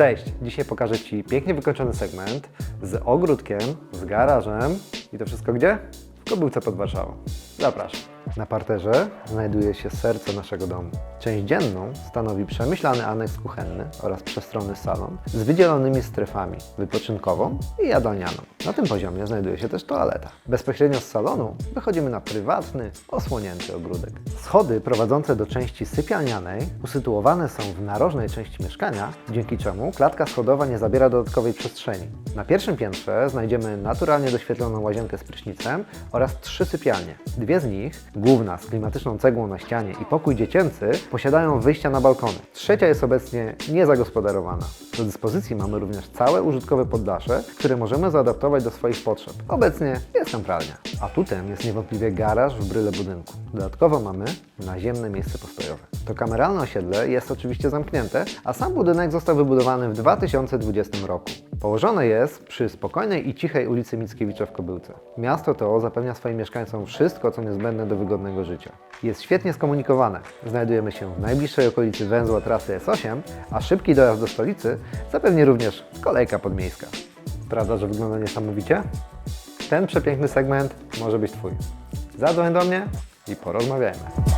Cześć! Dzisiaj pokażę Ci pięknie wykończony segment z ogródkiem, z garażem i to wszystko gdzie? W Kobyłce pod Warszawą. Zapraszam. Na parterze znajduje się serce naszego domu. Część dzienną stanowi przemyślany aneks kuchenny oraz przestronny salon z wydzielonymi strefami wypoczynkową i jadalnianą. Na tym poziomie znajduje się też toaleta. Bezpośrednio z salonu wychodzimy na prywatny, osłonięty ogródek. Schody prowadzące do części sypialnianej usytuowane są w narożnej części mieszkania, dzięki czemu klatka schodowa nie zabiera dodatkowej przestrzeni. Na pierwszym piętrze znajdziemy naturalnie doświetloną łazienkę z prysznicem oraz trzy sypialnie. Dwie z nich, główna z klimatyczną cegłą na ścianie i pokój dziecięcy, posiadają wyjścia na balkony. Trzecia jest obecnie niezagospodarowana. Do dyspozycji mamy również całe użytkowe poddasze, które możemy zaadaptować do swoich potrzeb. Obecnie jest tam pralnia. Atutem jest niewątpliwie garaż w bryle budynku. Dodatkowo mamy naziemne miejsce postojowe. To kameralne osiedle jest oczywiście zamknięte, a sam budynek został wybudowany w 2020 roku. Położone jest przy spokojnej i cichej ulicy Mickiewicza w Kobyłce. Miasto to zapewnia swoim mieszkańcom wszystko, co niezbędne do wygodnego życia. Jest świetnie skomunikowane. Znajdujemy się w najbliższej okolicy węzła trasy S8, a szybki dojazd do stolicy zapewni również kolejka podmiejska. Prawda, że wygląda niesamowicie? Ten przepiękny segment może być Twój. Zadzwoń do mnie i porozmawiajmy.